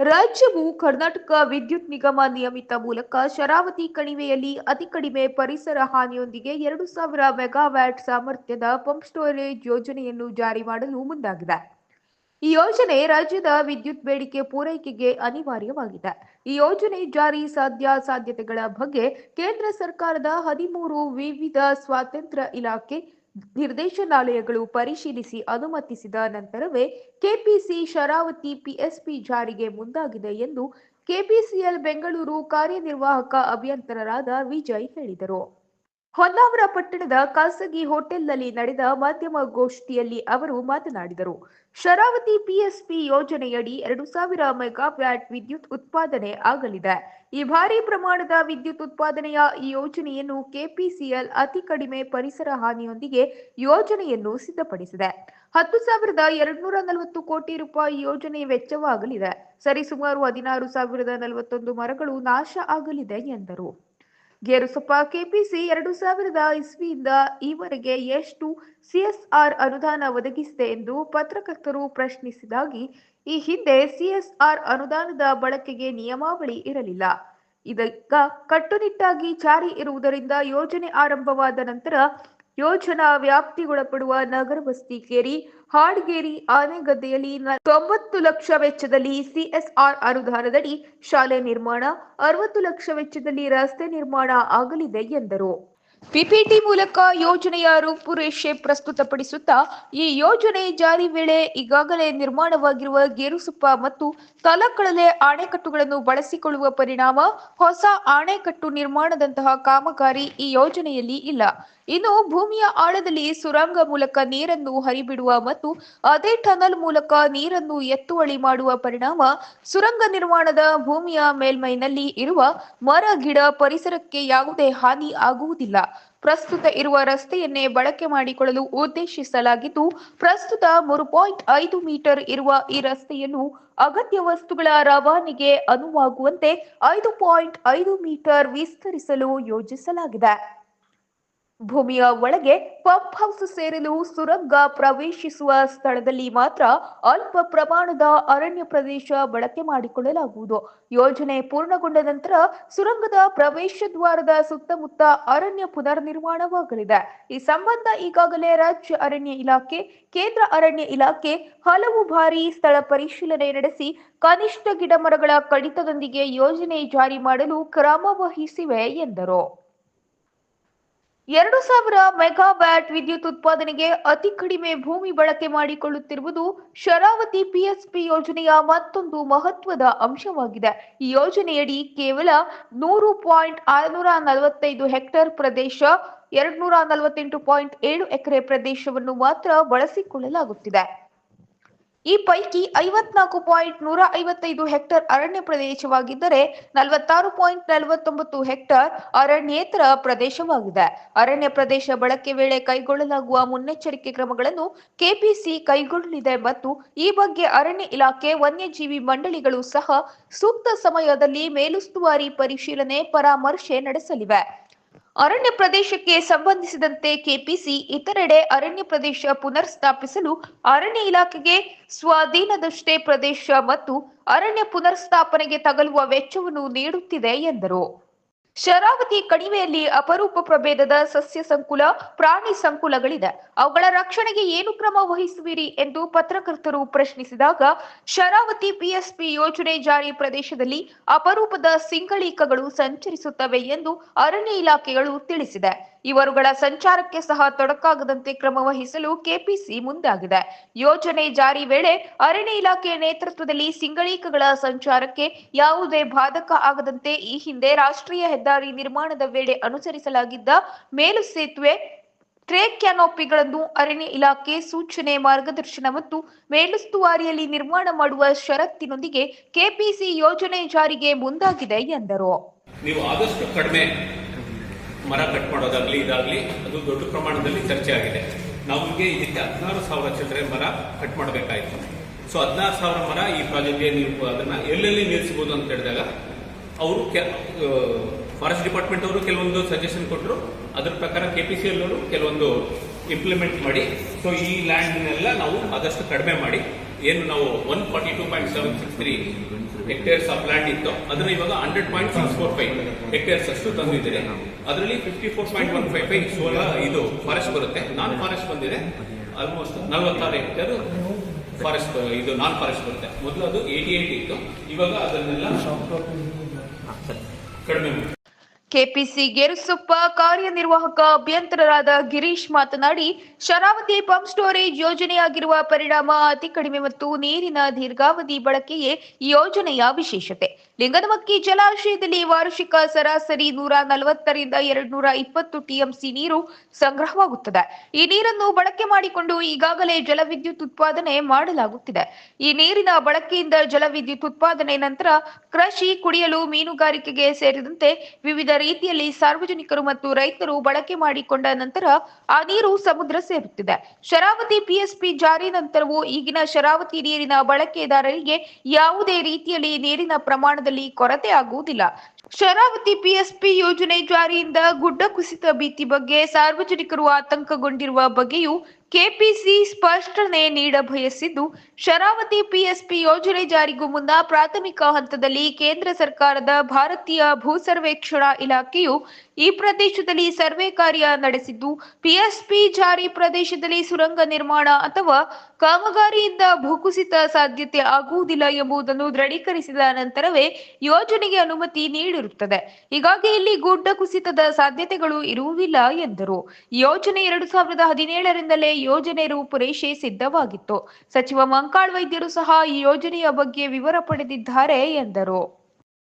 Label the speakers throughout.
Speaker 1: ರಾಜ್ಯವು ಕರ್ನಾಟಕ ವಿದ್ಯುತ್ ನಿಗಮ ನಿಯಮಿತ ಮೂಲಕ ಶರಾವತಿ ಕಣಿವೆಯಲ್ಲಿ ಅತಿ ಕಡಿಮೆ ಪರಿಸರ ಹಾನಿಯೊಂದಿಗೆ ಎರಡು ಸಾವಿರ ಮೆಗಾವ್ಯಾಟ್ ಸಾಮರ್ಥ್ಯದ ಪಂಪ್ ಸ್ಟೋರೇಜ್ ಯೋಜನೆಯನ್ನು ಜಾರಿ ಮಾಡಲು ಮುಂದಾಗಿದೆ. ಈ ಯೋಜನೆ ರಾಜ್ಯದ ವಿದ್ಯುತ್ ಬೇಡಿಕೆ ಪೂರೈಕೆಗೆ ಅನಿವಾರ್ಯವಾಗಿದೆ. ಈ ಯೋಜನೆ ಜಾರಿ ಸಾಧ್ಯ ಸಾಧ್ಯತೆಗಳ ಬಗ್ಗೆ ಕೇಂದ್ರ ಸರ್ಕಾರದ ಹದಿಮೂರು ವಿವಿಧ ಸ್ವಾತಂತ್ರ್ಯ ಇಲಾಖೆ ನಿರ್ದೇಶನಾಲಯಗಳು ಪರಿಶೀಲಿಸಿ ಅನುಮತಿಸಿದ ನಂತರವೇ ಕೆಪಿಸಿ ಶರಾವತಿ ಪಿಎಸ್ಪಿ ಜಾರಿಗೆ ಮುಂದಾಗಿದೆ ಎಂದು ಕೆಪಿಸಿಎಲ್ ಬೆಂಗಳೂರು ಕಾರ್ಯನಿರ್ವಾಹಕ ಅಭಿಯಂತರರಾದ ವಿಜಯ್ ಹೇಳಿದರು. ಹೊನ್ನಾವರ ಪಟ್ಟಣದ ಖಾಸಗಿ ಹೋಟೆಲ್ನಲ್ಲಿ ನಡೆದ ಮಾಧ್ಯಮ ಗೋಷ್ಠಿಯಲ್ಲಿ ಅವರು ಮಾತನಾಡಿದರು. ಶರಾವತಿ ಪಿಎಸ್ಪಿ ಯೋಜನೆಯಡಿ ಎರಡು ಸಾವಿರ ಮೆಗಾವ್ಯಾಟ್ ವಿದ್ಯುತ್ ಉತ್ಪಾದನೆ ಆಗಲಿದೆ. ಈ ಭಾರಿ ಪ್ರಮಾಣದ ವಿದ್ಯುತ್ ಉತ್ಪಾದನೆಯ ಈ ಯೋಜನೆಯನ್ನು ಕೆಪಿಸಿಎಲ್ ಅತಿ ಕಡಿಮೆ ಪರಿಸರ ಹಾನಿಯೊಂದಿಗೆ ಯೋಜನೆಯನ್ನು ಸಿದ್ಧಪಡಿಸಿದೆ. ಹತ್ತು ಸಾವಿರದ ಎರಡ್ನೂರ ನಲವತ್ತು ಕೋಟಿ ರೂಪಾಯಿ ಯೋಜನೆ ವೆಚ್ಚವಾಗಲಿದೆ. ಸರಿಸುಮಾರು ಹದಿನಾರು ಸಾವಿರದ ನಲವತ್ತೊಂದು ಮರಗಳು ನಾಶ ಆಗಲಿದೆ ಎಂದರು. ಗೇರುಸೊಪ್ಪ ಕೆಪಿಸಿ ಎರಡು ಸಾವಿರದ ಇಸ್ವಿಯಿಂದ ಈವರೆಗೆ ಎಷ್ಟು ಸಿಎಸ್ಆರ್ ಅನುದಾನ ಒದಗಿಸಿದೆ ಎಂದು ಪತ್ರಕರ್ತರು ಪ್ರಶ್ನಿಸಿದಾಗಿ, ಈ ಹಿಂದೆ ಸಿಎಸ್ಆರ್ ಅನುದಾನದ ಬಳಕೆಗೆ ನಿಯಮಾವಳಿ ಇರಲಿಲ್ಲ. ಇದೀಗ ಕಟ್ಟುನಿಟ್ಟಾಗಿ ಜಾರಿ ಇರುವುದರಿಂದ ಯೋಜನೆ ಆರಂಭವಾದ ನಂತರ ಯೋಜನಾ ವ್ಯಾಪ್ತಿಗೊಳಪಡುವ ನಗರ ಬಸ್ತಿಕೇರಿ ಹಾಡ್ಗೇರಿ, ಆನೆಗದ್ದೆಯಲ್ಲಿ ತೊಂಬತ್ತು ಲಕ್ಷ ವೆಚ್ಚದಲ್ಲಿ ಸಿಎಸ್ಆರ್ ಅನುದಾನದಡಿ ಶಾಲೆ ನಿರ್ಮಾಣ, ಅರವತ್ತು ಲಕ್ಷ ವೆಚ್ಚದಲ್ಲಿ ರಸ್ತೆ ನಿರ್ಮಾಣ ಆಗಲಿದೆ ಎಂದರು. ಪಿಪಿಟಿ ಮೂಲಕ ಯೋಜನೆಯ ರೂಪುರೇಷೆ ಪ್ರಸ್ತುತಪಡಿಸುತ್ತಾ, ಈ ಯೋಜನೆ ಜಾರಿ ವೇಳೆ ಈಗಾಗಲೇ ನಿರ್ಮಾಣವಾಗಿರುವ ಗೇರುಸುಪ್ಪ ಮತ್ತು ತಲಕಳಲೆ ಅಣೆಕಟ್ಟುಗಳನ್ನು ಬಳಸಿಕೊಳ್ಳುವ ಪರಿಣಾಮ ಹೊಸ ಅಣೆಕಟ್ಟು ನಿರ್ಮಾಣದಂತಹ ಕಾಮಗಾರಿ ಈ ಯೋಜನೆಯಲ್ಲಿ ಇಲ್ಲ. ಇನ್ನು ಭೂಮಿಯ ಆಳದಲ್ಲಿ ಸುರಂಗ ಮೂಲಕ ನೀರನ್ನು ಹರಿಬಿಡುವ ಮತ್ತು ಅದೇ ಟನಲ್ ಮೂಲಕ ನೀರನ್ನು ಎತ್ತುವಳಿ ಮಾಡುವ ಪರಿಣಾಮ ಸುರಂಗ ನಿರ್ಮಾಣದ ಭೂಮಿಯ ಮೇಲ್ಮೈನಲ್ಲಿ ಇರುವ ಮರ ಗಿಡ ಪರಿಸರಕ್ಕೆ ಯಾವುದೇ ಹಾನಿ ಆಗುವುದಿಲ್ಲ. ಪ್ರಸ್ತುತ ಇರುವ ರಸ್ತೆಯನ್ನೇ ಬಳಕೆ ಮಾಡಿಕೊಳ್ಳಲು ಉದ್ದೇಶಿಸಲಾಗಿದ್ದು, ಪ್ರಸ್ತುತ ಮೂರು ಪಾಯಿಂಟ್ ಐದು ಮೀಟರ್ ಇರುವ ಈ ರಸ್ತೆಯನ್ನು ಅಗತ್ಯ ವಸ್ತುಗಳ ರವಾನೆಗೆ ಅನುವಾಗುವಂತೆ ಐದು ಪಾಯಿಂಟ್ ಐದು ಮೀಟರ್ ವಿಸ್ತರಿಸಲು ಯೋಜಿಸಲಾಗಿದೆ. ಭೂಮಿಯ ಒಳಗೆ ಪಂಪ್ ಹೌಸ್ ಸೇರಲು ಸುರಂಗ ಪ್ರವೇಶಿಸುವ ಸ್ಥಳದಲ್ಲಿ ಮಾತ್ರ ಅಲ್ಪ ಪ್ರಮಾಣದ ಅರಣ್ಯ ಪ್ರದೇಶ ಬಳಕೆ ಮಾಡಿಕೊಳ್ಳಲಾಗುವುದು. ಯೋಜನೆ ಪೂರ್ಣಗೊಂಡ ನಂತರ ಸುರಂಗದ ಪ್ರವೇಶ ದ್ವಾರದ ಸುತ್ತಮುತ್ತ ಅರಣ್ಯ ಪುನರ್ ನಿರ್ಮಾಣವಾಗಲಿದೆ ಈ ಸಂಬಂಧ ಈಗಾಗಲೇ ರಾಜ್ಯ ಅರಣ್ಯ ಇಲಾಖೆ, ಕೇಂದ್ರ ಅರಣ್ಯ ಇಲಾಖೆ ಹಲವು ಬಾರಿ ಸ್ಥಳ ಪರಿಶೀಲನೆ ನಡೆಸಿ ಕನಿಷ್ಠ ಗಿಡಮರಗಳ ಕಡಿತದೊಂದಿಗೆ ಯೋಜನೆ ಜಾರಿ ಮಾಡಲು ಕ್ರಮ ವಹಿಸಿವೆ ಎಂದರು. ಎರಡು ಸಾವಿರ ಮೆಗಾವ್ಯಾಟ್ ವಿದ್ಯುತ್ ಉತ್ಪಾದನೆಗೆ ಅತಿ ಕಡಿಮೆ ಭೂಮಿ ಬಳಕೆ ಮಾಡಿಕೊಳ್ಳುತ್ತಿರುವುದು ಶರಾವತಿ ಪಿಎಸ್ಪಿ ಯೋಜನೆಯ ಮತ್ತೊಂದು ಮಹತ್ವದ ಅಂಶವಾಗಿದೆ. ಈ ಯೋಜನೆಯಡಿ ಕೇವಲ ನೂರು ಪಾಯಿಂಟ್ ಆರುನೂರ ನಲವತ್ತೈದು ಹೆಕ್ಟೇರ್ ಪ್ರದೇಶ, ಎರಡ್ನೂರ ನಲವತ್ತೆಂಟು ಪಾಯಿಂಟ್ ಏಳು ಎಕರೆ ಪ್ರದೇಶವನ್ನು ಮಾತ್ರ ಬಳಸಿಕೊಳ್ಳಲಾಗುತ್ತಿದೆ. ಈ ಪೈಕಿ ಐವತ್ನಾಲ್ಕು ಪಾಯಿಂಟ್ ನೂರ ಐವತ್ತೈದು ಹೆಕ್ಟೇರ್ ಅರಣ್ಯ ಪ್ರದೇಶವಾಗಿದ್ದರೆ ನಲವತ್ತಾರು ಪಾಯಿಂಟ್ ನಲವತ್ತೊಂಬತ್ತು ಹೆಕ್ಟೇರ್ ಅರಣ್ಯೇತರ ಪ್ರದೇಶವಾಗಿದೆ. ಅರಣ್ಯ ಪ್ರದೇಶ ಬಳಕೆ ವೇಳೆ ಕೈಗೊಳ್ಳಲಾಗುವ ಮುನ್ನೆಚ್ಚರಿಕೆ ಕ್ರಮಗಳನ್ನು ಕೆಪಿಸಿ ಕೈಗೊಳ್ಳಲಿದೆ ಮತ್ತು ಈ ಬಗ್ಗೆ ಅರಣ್ಯ ಇಲಾಖೆ ವನ್ಯಜೀವಿ ಮಂಡಳಿಗಳು ಸಹ ಸೂಕ್ತ ಸಮಯದಲ್ಲಿ ಮೇಲುಸ್ತುವಾರಿ ಪರಿಶೀಲನೆ ಪರಾಮರ್ಶೆ ನಡೆಸಲಿವೆ. ಅರಣ್ಯ ಪ್ರದೇಶಕ್ಕೆ ಸಂಬಂಧಿಸಿದಂತೆ ಕೆಪಿಸಿ ಇತರೆಡೆ ಅರಣ್ಯ ಪ್ರದೇಶ ಪುನರ್ ಸ್ಥಾಪಿಸಲು ಅರಣ್ಯ ಇಲಾಖೆಗೆ ಸ್ವಾಧೀನದಷ್ಟೇ ಪ್ರದೇಶ ಮತ್ತು ಅರಣ್ಯ ಪುನರ್ ಸ್ಥಾಪನೆಗೆ ತಗಲುವ ವೆಚ್ಚವನ್ನು ನೀಡುತ್ತಿದೆ ಎಂದರು. ಶರಾವತಿ ಕಣಿವೆಯಲ್ಲಿ ಅಪರೂಪ ಪ್ರಭೇದದ ಸಸ್ಯ ಸಂಕುಲ, ಪ್ರಾಣಿ ಸಂಕುಲಗಳಿದೆ. ಅವುಗಳ ರಕ್ಷಣೆಗೆ ಏನು ಕ್ರಮ ವಹಿಸುವಿರಿ ಎಂದು ಪತ್ರಕರ್ತರು ಪ್ರಶ್ನಿಸಿದಾಗ, ಶರಾವತಿ ಪಿಎಸ್ಪಿ ಯೋಜನೆ ಜಾರಿ ಪ್ರದೇಶದಲ್ಲಿ ಅಪರೂಪದ ಸಿಂಗಳೀಕಗಳು ಸಂಚರಿಸುತ್ತವೆ ಎಂದು ಅರಣ್ಯ ಇಲಾಖೆಗಳು ತಿಳಿಸಿದೆ. ಇವರುಗಳ ಸಂಚಾರಕ್ಕೆ ಸಹ ತೊಡಕಾಗದಂತೆ ಕ್ರಮ ವಹಿಸಲು ಕೆಪಿಸಿ ಮುಂದಾಗಿದೆ. ಯೋಜನೆ ಜಾರಿ ವೇಳೆ ಅರಣ್ಯ ಇಲಾಖೆಯ ನೇತೃತ್ವದಲ್ಲಿ ಸಿಂಗಳೀಕಗಳ ಸಂಚಾರಕ್ಕೆ ಯಾವುದೇ ಬಾಧಕ ಆಗದಂತೆ ಈ ಹಿಂದೆ ರಾಷ್ಟ್ರೀಯ ಹೆದ್ದಾರಿ ನಿರ್ಮಾಣದ ವೇಳೆ ಅನುಸರಿಸಲಾಗಿದ್ದ ಮೇಲು ಸೇತುವೆ ಟ್ರೇ ಕ್ಯಾನೋಪಿಗಳನ್ನು ಅರಣ್ಯ ಇಲಾಖೆ ಸೂಚನೆ, ಮಾರ್ಗದರ್ಶನ ಮತ್ತು ಮೇಲುಸ್ತುವಾರಿಯಲ್ಲಿ ನಿರ್ಮಾಣ ಮಾಡುವ ಷರತ್ತಿನೊಂದಿಗೆ ಕೆಪಿಸಿ ಯೋಜನೆ ಜಾರಿಗೆ ಮುಂದಾಗಿದೆ ಎಂದರು.
Speaker 2: ನೀವು ಆದಷ್ಟು ಕಡಿಮೆ ಮರ ಕಟ್ ಮಾಡೋದಾಗ್ಲಿ ಇದಾಗ್ಲಿ, ಅದು ದೊಡ್ಡ ಪ್ರಮಾಣದಲ್ಲಿ ಚರ್ಚೆ ಆಗಿದೆ. ನಮಗೆ ಇದಕ್ಕೆ ಹದಿನಾರು ಸಾವಿರ ಚಿಲ್ಲರೆ ಮರ ಕಟ್ ಮಾಡಬೇಕಾಯಿತು. ಸೊ ಹದಿನಾರು ಸಾವಿರ ಮರ ಈ ಪ್ರಾಜೆಕ್ಟ್ಗೆ ನೀವು ಅದನ್ನ ಎಲ್ಲೆಲ್ಲಿ ನಿಲ್ಲಿಸಬಹುದು ಅಂತ ಹೇಳಿದಾಗ, ಅವರು ಫಾರೆಸ್ಟ್ ಡಿಪಾರ್ಟ್ಮೆಂಟ್ ಅವರು ಕೆಲವೊಂದು ಸಜೆಷನ್ ಕೊಟ್ಟರು ಅದರ ಪ್ರಕಾರ ಕೆ ಪಿ ಸಿ ಅವರು ಕೆಲವೊಂದು ಇಂಪ್ಲಿಮೆಂಟ್ ಮಾಡಿ. ಸೊ ಈ ಲ್ಯಾಂಡ್ನೆಲ್ಲ ನಾವು ಆದಷ್ಟು ಕಡಿಮೆ ಮಾಡಿ. ಏನು ನಾವು one forty two point seven six three hectares of land ಇತ್ತು. ಅದನ್ನ ಇವಾಗ hundred point six four five hectares ಅಷ್ಟು ತಂದಿದ್ದೀರಿ. ಅದರಲ್ಲಿ fifty four point one five five ಸೋಲ ಇದು ಫಾರೆಸ್ಟ್ ಬರುತ್ತೆ. ನಾನ್ ಫಾರೆಸ್ಟ್ ಬಂದಿದೆ. ಆಲ್ಮೋಸ್ಟ್ ನಲವತ್ತಾರು ಹೆಕ್ಟೇರ್ ಫಾರೆಸ್ಟ್ ಇದು ನಾನ್ ಫಾರೆಸ್ಟ್ ಬರುತ್ತೆ. ಮೊದಲು ಅದು ಏಟಿ ಏಟ್ ಇತ್ತು. ಇವಾಗ ಅದನ್ನೆಲ್ಲ ಕಡಿಮೆ
Speaker 1: ಕೆಪಿಸಿ ಗೆರುಸುಪ್ಪ ಕಾರ್ಯನಿರ್ವಾಹಕ ಅಭ್ಯಂತರರಾದ ಗಿರೀಶ್ ಮಾತನಾಡಿ, ಶರಾವತಿ ಪಂಪ್ ಸ್ಟೋರೇಜ್ ಯೋಜನೆಯಾಗಿರುವ ಪರಿಣಾಮ ಅತಿ ಕಡಿಮೆ ಮತ್ತು ನೀರಿನ ದೀರ್ಘಾವಧಿ ಬಳಕೆಯೇ ಯೋಜನೆಯ ವಿಶೇಷತೆ. ಲಿಂಗನಮಕ್ಕಿ ಜಲಾಶಯದಲ್ಲಿ ವಾರ್ಷಿಕ ಸರಾಸರಿ ನೂರ ನಲವತ್ತರಿಂದ ಎರಡು ನೂರ ಇಪ್ಪತ್ತು ಟಿಎಂಸಿ ನೀರು ಸಂಗ್ರಹವಾಗುತ್ತದೆ. ಈ ನೀರನ್ನು ಬಳಕೆ ಮಾಡಿಕೊಂಡು ಈಗಾಗಲೇ ಜಲವಿದ್ಯುತ್ ಉತ್ಪಾದನೆ ಮಾಡಲಾಗುತ್ತಿದೆ. ಈ ನೀರಿನ ಬಳಕೆಯಿಂದ ಜಲವಿದ್ಯುತ್ ಉತ್ಪಾದನೆ ನಂತರ ಕೃಷಿ, ಕುಡಿಯಲು, ಮೀನುಗಾರಿಕೆಗೆ ಸೇರಿದಂತೆ ವಿವಿಧ ರೀತಿಯಲ್ಲಿ ಸಾರ್ವಜನಿಕರು ಮತ್ತು ರೈತರು ಬಳಕೆ ಮಾಡಿಕೊಂಡ ನಂತರ ಆ ನೀರು ಸಮುದ್ರ ಸೇರುತ್ತಿದೆ. ಶರಾವತಿ ಪಿಎಸ್ಪಿ ಜಾರಿ ನಂತರವೂ ಈಗಿನ ಶರಾವತಿ ನೀರಿನ ಬಳಕೆದಾರರಿಗೆ ಯಾವುದೇ ರೀತಿಯಲ್ಲಿ ನೀರಿನ ಪ್ರಮಾಣದಲ್ಲಿ ಕೊರತೆ ಆಗುವುದಿಲ್ಲ. ಶರಾವತಿ ಪಿಎಸ್ಪಿ ಯೋಜನೆ ಜಾರಿಯಿಂದ ಗುಡ್ಡ ಕುಸಿತ ಭೀತಿ ಬಗ್ಗೆ ಸಾರ್ವಜನಿಕರು ಆತಂಕಗೊಂಡಿರುವ ಬಗ್ಗೆಯೂ ಕೆಪಿಸಿ ಸ್ಪಷ್ಟನೆ ನೀಡ ಬಯಸಿದ್ದು ಶರಾವತಿ ಪಿಎಸ್ಪಿ ಯೋಜನೆ ಜಾರಿಗೂ ಮುನ್ನ ಪ್ರಾಥಮಿಕ ಹಂತದಲ್ಲಿ ಕೇಂದ್ರ ಸರ್ಕಾರದ ಭಾರತೀಯ ಭೂ ಸರ್ವೇಕ್ಷಣಾ ಇಲಾಖೆಯು ಈ ಪ್ರದೇಶದಲ್ಲಿ ಸರ್ವೆ ಕಾರ್ಯ ನಡೆಸಿದ್ದು, ಪಿಎಸ್ಪಿ ಜಾರಿ ಪ್ರದೇಶದಲ್ಲಿ ಸುರಂಗ ನಿರ್ಮಾಣ ಅಥವಾ ಕಾಮಗಾರಿಯಿಂದ ಭೂಕುಸಿತ ಸಾಧ್ಯತೆ ಆಗುವುದಿಲ್ಲ ಎಂಬುದನ್ನು ದೃಢೀಕರಿಸಿದ ನಂತರವೇ ಯೋಜನೆಗೆ ಅನುಮತಿ ನೀಡಿರುತ್ತದೆ. ಹೀಗಾಗಿ ಇಲ್ಲಿ ಗುಡ್ಡ ಕುಸಿತದ ಸಾಧ್ಯತೆಗಳು ಇರುವುದಿಲ್ಲ ಎಂದರು. ಯೋಜನೆ ಎರಡು ಸಾವಿರದ ಹದಿನೇಳರಿಂದಲೇ ಯೋಜನೆ ರೂಪುರೇಷೆ ಸಿದ್ಧವಾಗಿತ್ತು. ಸಚಿವ ಮಂಕಾಳ್ ವೈದ್ಯರು ಸಹ ಈ ಯೋಜನೆಯ ಬಗ್ಗೆ ವಿವರ ಪಡೆದಿದ್ದಾರೆ ಎಂದರು.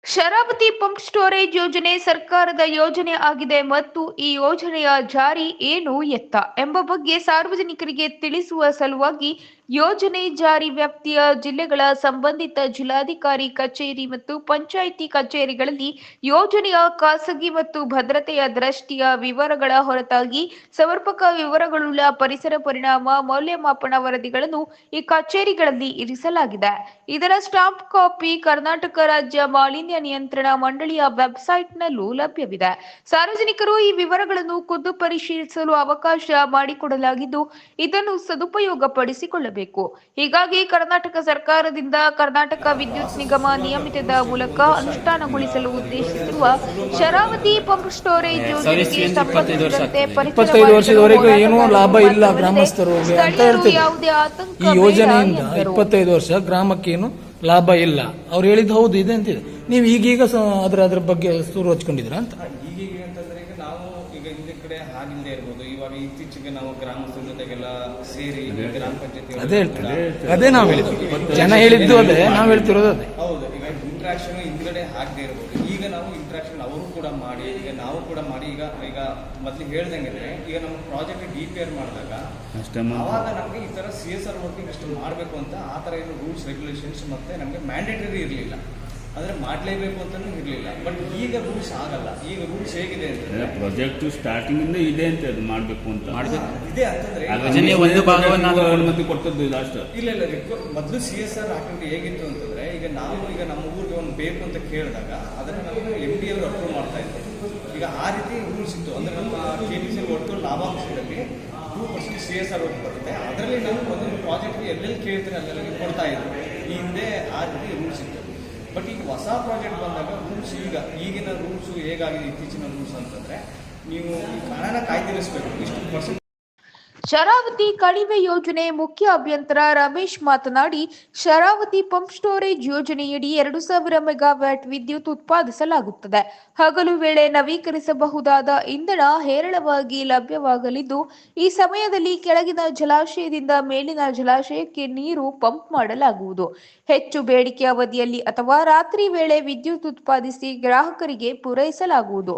Speaker 1: ಶರಾವತಿ ಪಂಪ್ ಸ್ಟೋರೇಜ್ ಯೋಜನೆ ಸರ್ಕಾರದ ಯೋಜನೆ ಆಗಿದೆ ಮತ್ತು ಈ ಯೋಜನೆಯ ಜಾರಿ ಏನು ಎತ್ತ ಎಂಬ ಬಗ್ಗೆ ಸಾರ್ವಜನಿಕರಿಗೆ ತಿಳಿಸುವ ಸಲುವಾಗಿ ಯೋಜನೆ ಜಾರಿ ವ್ಯಾಪ್ತಿಯ ಜಿಲ್ಲೆಗಳ ಸಂಬಂಧಿತ ಜಿಲ್ಲಾಧಿಕಾರಿ ಕಚೇರಿ ಮತ್ತು ಪಂಚಾಯಿತಿ ಕಚೇರಿಗಳಲ್ಲಿ ಯೋಜನೆಯ ಖಾಸಗಿ ಮತ್ತು ಭದ್ರತೆಯ ದೃಷ್ಟಿಯ ವಿವರಗಳ ಹೊರತಾಗಿ ಸಮರ್ಪಕ ವಿವರಗಳುಳ್ಳ ಪರಿಸರ ಪರಿಣಾಮ ಮೌಲ್ಯಮಾಪನ ವರದಿಗಳನ್ನು ಈ ಕಚೇರಿಗಳಲ್ಲಿ ಇರಿಸಲಾಗಿದೆ. ಇದರ ಸ್ಟಾಂಪ್ ಕಾಪಿ ಕರ್ನಾಟಕ ರಾಜ್ಯ ಮಾಲಿನ್ಯ ನಿಯಂತ್ರಣ ಮಂಡಳಿಯ ವೆಬ್ಸೈಟ್ನಲ್ಲೂ ಲಭ್ಯವಿದೆ. ಸಾರ್ವಜನಿಕರು ಈ ವಿವರಗಳನ್ನು ಖುದ್ದು ಪರಿಶೀಲಿಸಲು ಅವಕಾಶ ಮಾಡಿಕೊಡಲಾಗಿದ್ದು, ಇದನ್ನು ಸದುಪಯೋಗಪಡಿಸಿಕೊಳ್ಳಬೇಕು. ಹೀಗಾಗಿ ಕರ್ನಾಟಕ ಸರ್ಕಾರದಿಂದ ಕರ್ನಾಟಕ ವಿದ್ಯುತ್ ನಿಗಮ ನಿಯಮಿತದ ಮೂಲಕ ಅನುಷ್ಠಾನಗೊಳಿಸಲು ಉದ್ದೇಶಿಸಿರುವ ಶರಾವತಿ ಪಂಪ್ ಸ್ಟೋರೇಜ್ ಯೋಜನೆಗೆ ಸಂಬಂಧಿಸಿದಂತೆ ಪರಿಸರ
Speaker 3: ಇಲ್ಲ ಗ್ರಾಮಸ್ಥರು
Speaker 1: ಯಾವುದೇ ಆತಂಕ
Speaker 3: ಈ ಯೋಜನೆಯಿಂದ. ಇಪ್ಪತ್ತೈದು ವರ್ಷ ಗ್ರಾಮಕ್ಕೇನು ಲಾಭ ಇಲ್ಲ. ಅವ್ರು ಹೇಳಿದ್ದು ಹೌದು ಇದೆ ಅಂತಿದೆ. ನೀವು ಈಗೀಗ ಅದರ ಅದ್ರ ಅದ್ರ ಬಗ್ಗೆ ಸೂರು ಹಚ್ಕೊಂಡಿದ್ರ ಅಂತ
Speaker 4: ಈಗೀಗ ಅಂತಂದ್ರೆ ಈಗ ನಾವು ಈಗ ಹಿಂದೆ ಕಡೆ ಹಾಗಿಲ್ಲದೆ ಇರ್ಬೋದು ಇವಾಗ ಇತ್ತೀಚೆಗೆ ನಾವು ಗ್ರಾಮಸ್ಥರ ಜೊತೆಗೆಲ್ಲ ಸೇರಿ ಗ್ರಾಮ ಪಂಚಾಯತಿ
Speaker 3: ಅದೇ ಹೇಳ್ತಾರೆ. ಅದೇ ನಾವು ಹೇಳಿದ್ವಿ ಜನ ಹೇಳಿದ್ದು ಅದೇ ನಾವು ಹೇಳ್ತಿರೋದು ಅದೇ.
Speaker 4: ಹೌದು ಈಗ ಇಂಟ್ರಾಕ್ಷನ್ ಹಿಂದ್ಗಡೆ ಆಗದೆ ಇರ್ಬೋದು. ಈಗ ನಾವು ಇಂಟ್ರಾಕ್ಷನ್ ಅವರು ಕೂಡ ಮಾಡಿ ಈಗ ನಾವು ಕೂಡ ಮಾಡಿ ಈಗ ಈಗ ಮೊದಲು ಹೇಳ್ದಂಗೆ ಈಗ ನಮ್ಮ ಪ್ರಾಜೆಕ್ಟ್ ಡಿ ಪಿ ಆರ್ ಮಾಡಿದಾಗ ಅವಾಗ ನಮಗೆ ಈ ತರ ಸಿ ಎಸ್ ಆರ್ ವರ್ಕಿಂಗ್ ಅಷ್ಟು ಮಾಡಬೇಕು ಅಂತ ಆ ತರ ಏನು ರೂಲ್ಸ್ ರೆಗ್ಯುಲೇಷನ್ಸ್ ಮತ್ತೆ ನಮಗೆ ಮ್ಯಾಂಡೇಟರಿ ಇರಲಿಲ್ಲ. ಅಂದ್ರೆ ಮಾಡಲೇಬೇಕು ಅಂತಾನೂ ಇರಲಿಲ್ಲ. ಬಟ್ ಈಗ ರೂಲ್ಸ್ ಆಗಲ್ಲ. ಈಗ ರೂಲ್ಸ್ ಹೇಗಿದೆ ಅಂತಂದ್ರೆ
Speaker 5: ಪ್ರಾಜೆಕ್ಟ್ ಸ್ಟಾರ್ಟಿಂಗ್ ಇಂದ ಇದೆ ಅಂತ ಅದು ಮಾಡ್ಬೇಕು ಅಂತ.
Speaker 4: ಇದೆ ಅಂತಂದ್ರೆ
Speaker 5: ಒಂದು ಭಾಗವನ್ನು ಅನುಮತಿ ಕೊಟ್ಟದ್ದು ಲಾಸ್ಟ್
Speaker 4: ಇಲ್ಲ ಇಲ್ಲ ಮೊದಲು ಸಿ ಎಸ್ ಆರ್ ಹಾಕಿದ್ರೆ ಹೇಗಿತ್ತು ಅಂತಂದ್ರೆ ಈಗ ನಾವು ಈಗ ನಮ್ಮ ಊರಿಗೆ ಒಂದು ಬೇಕು ಅಂತ ಕೇಳಿದಾಗ ಅದನ್ನ ನಾವು ಎಂ ಡಿ ಅವರು ಅಪ್ರೂವ್ ಮಾಡ್ತಾ ಇದ್ದೆ ಈಗ ಆ ರೀತಿ ರೂಲ್ಸ್ ಇತ್ತು. ಅಂದ್ರೆ ನಮ್ಮ ಕೆ ಪಿ ಸಿ ಒಟ್ಟು ಲಾಭಾಂಶದಲ್ಲಿ two percent C S R ಬರುತ್ತೆ. ಅದರಲ್ಲಿ ನಾವು ಒಂದೊಂದು ಪ್ರಾಜೆಕ್ಟ್ಗೆ ಎಲ್ಲೆಲ್ಲಿ ಕೇಳ್ತಾರೆ ಅಲ್ಲೆಲ್ಲ ಕೊಡ್ತಾ ಇದ್ರು. ಈ ಹಿಂದೆ ಆ ರೀತಿ ರೂಲ್ಸ್ ಇತ್ತು. ಬಟ್ ಈಗ ಹೊಸ ಪ್ರಾಜೆಕ್ಟ್ ಬಂದಾಗ ರೂಲ್ಸ್ ಈಗ, ಈಗಿನ ರೂಲ್ಸ್ ಹೇಗಾಗಿದೆ, ಇತ್ತೀಚಿನ ರೂಲ್ಸ್ ಅಂತಂದ್ರೆ, ನೀವು ಹಣನ ಕಾಯ್ದಿರಿಸಬೇಕು, ಇಷ್ಟು ಪರ್ಸೆಂಟ್
Speaker 1: ಶರಾವತಿ ಕಣಿವೆ ಯೋಜನೆ ಮುಖ್ಯ ಅಭ್ಯಂತರ ರಮೇಶ್ ಮಾತನಾಡಿ, ಶರಾವತಿ ಪಂಪ್ ಸ್ಟೋರೇಜ್ ಯೋಜನೆಯಡಿ ಎರಡು ಸಾವಿರ ಮೆಗಾವ್ಯಾಟ್ ವಿದ್ಯುತ್ ಉತ್ಪಾದಿಸಲಾಗುತ್ತದೆ. ಹಗಲು ವೇಳೆ ನವೀಕರಿಸಬಹುದಾದ ಇಂಧನ ಹೇರಳವಾಗಿ ಲಭ್ಯವಾಗಲಿದ್ದು, ಈ ಸಮಯದಲ್ಲಿ ಕೆಳಗಿನ ಜಲಾಶಯದಿಂದ ಮೇಲಿನ ಜಲಾಶಯಕ್ಕೆ ನೀರು ಪಂಪ್ ಮಾಡಲಾಗುವುದು. ಹೆಚ್ಚು ಬೇಡಿಕೆ ಅವಧಿಯಲ್ಲಿ ಅಥವಾ ರಾತ್ರಿ ವೇಳೆ ವಿದ್ಯುತ್ ಉತ್ಪಾದಿಸಿ ಗ್ರಾಹಕರಿಗೆ ಪೂರೈಸಲಾಗುವುದು.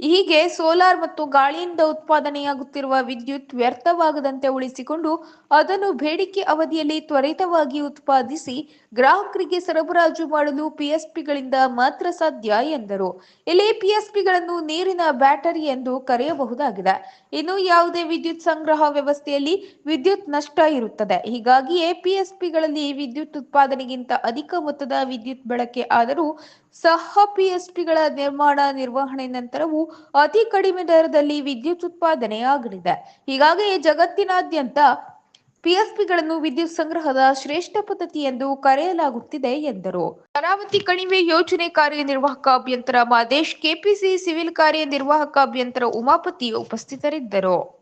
Speaker 1: ಹೀಗೆ ಸೋಲಾರ್ ಮತ್ತು ಗಾಳಿಯಿಂದ ಉತ್ಪಾದನೆಯಾಗುತ್ತಿರುವ ವಿದ್ಯುತ್ ವ್ಯರ್ಥವಾಗದಂತೆ ಉಳಿಸಿಕೊಂಡು ಅದನ್ನು ಬೇಡಿಕೆ ಅವಧಿಯಲ್ಲಿ ತ್ವರಿತವಾಗಿ ಉತ್ಪಾದಿಸಿ ಗ್ರಾಹಕರಿಗೆ ಸರಬರಾಜು ಮಾಡಲು ಪಿಎಸ್ಪಿಗಳಿಂದ ಮಾತ್ರ ಸಾಧ್ಯ ಎಂದರು. ಇಲ್ಲಿ ಪಿಎಸ್ಪಿಗಳನ್ನು ನೀರಿನ ಬ್ಯಾಟರಿ ಎಂದು ಕರೆಯಬಹುದಾಗಿದೆ. ಇನ್ನು ಯಾವುದೇ ವಿದ್ಯುತ್ ಸಂಗ್ರಹ ವ್ಯವಸ್ಥೆಯಲ್ಲಿ ವಿದ್ಯುತ್ ನಷ್ಟ ಇರುತ್ತದೆ. ಹೀಗಾಗಿಯೇ ಪಿಎಸ್ಪಿಗಳಲ್ಲಿ ವಿದ್ಯುತ್ ಉತ್ಪಾದನೆಗಿಂತ ಅಧಿಕ ಮೊತ್ತದ ವಿದ್ಯುತ್ ಬಳಕೆ ಆದರೂ ಸಹ ಪಿಎಸ್ಪಿಗಳ ನಿರ್ಮಾಣ ನಿರ್ವಹಣೆ ನಂತರವೂ ಅತಿ ಕಡಿಮೆ ದರದಲ್ಲಿ ವಿದ್ಯುತ್ ಉತ್ಪಾದನೆಯಾಗಲಿದೆ. ಹೀಗಾಗಿ ಜಗತ್ತಿನಾದ್ಯಂತ ಪಿಎಸ್ಪಿಗಳನ್ನು ವಿದ್ಯುತ್ ಸಂಗ್ರಹದ ಶ್ರೇಷ್ಠ ಪದ್ಧತಿ ಎಂದು ಕರೆಯಲಾಗುತ್ತಿದೆ ಎಂದರು. ಶರಾವತಿ ಕಣಿವೆ ಯೋಜನೆ ಕಾರ್ಯನಿರ್ವಾಹಕ ಅಭ್ಯಂತರ ಮಾದೇಶ್, ಕೆಪಿಸಿ ಸಿವಿಲ್ ಕಾರ್ಯನಿರ್ವಾಹಕ ಅಭ್ಯಂತರ ಉಮಾಪತಿ ಉಪಸ್ಥಿತರಿದ್ದರು.